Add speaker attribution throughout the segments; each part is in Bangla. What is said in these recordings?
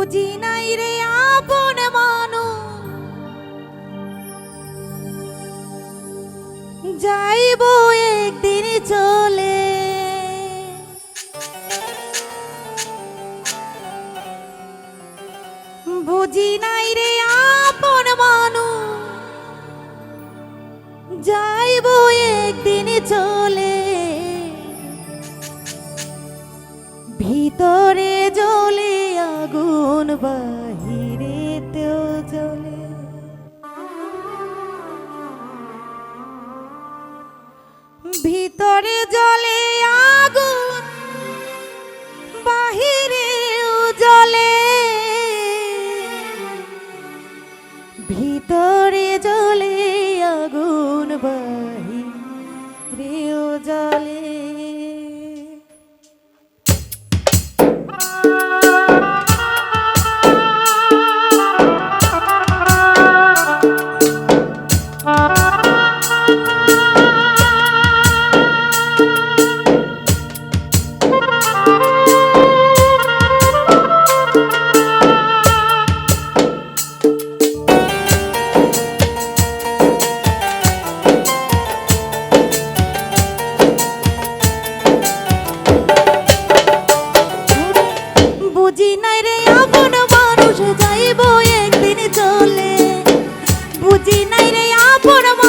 Speaker 1: বুঝি নাই রে আপন মানু যাইব একদিন চলে। বুঝি নাই রে আপন মানু যাইব একদিন চলে। ভিতরে আগুন বাহিরেতেও জ্বলে ভিতরে জ্বলে আগুন বাহিরেও জ্বলে ভিতরে জ্বলে আগুন বাহিরেও জ্বলে রে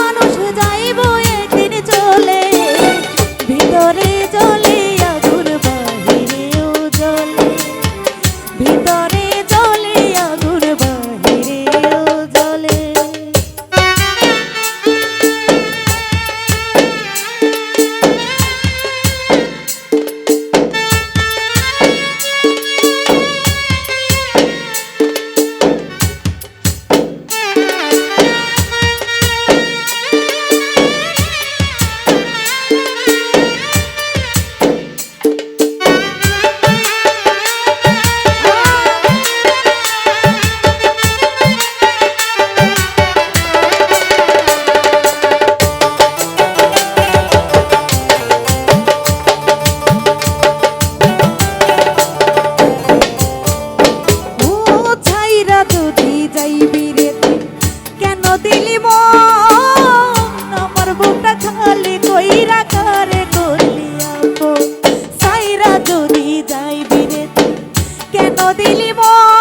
Speaker 1: যদি যাইবি রে। কেন দিলি মন? আমার বুকটা খালি কইরা কারে করলি আপন ছাইরা যদি যাইবি রে। কেন দিলি মন?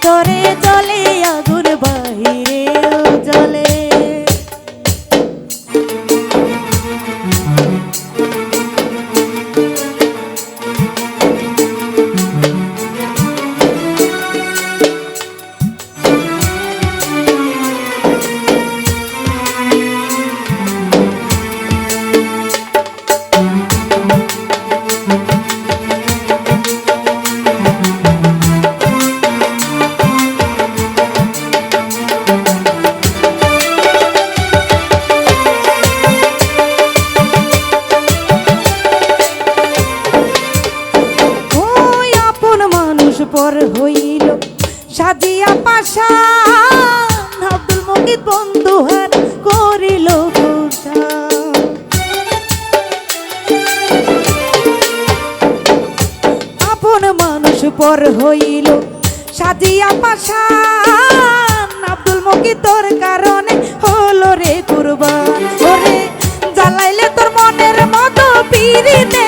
Speaker 1: ভিতরে চলে হইল। সাজিয়া পাশা আব্দুল মজিদ বন্ধু হার করিল আপন মানুষ পর হইল। সাজিয়া পাশা আব্দুল মকি তোর কারণে হলো রে কুরবান। জ্বালাইলে তোর মনের মতো পিরিতে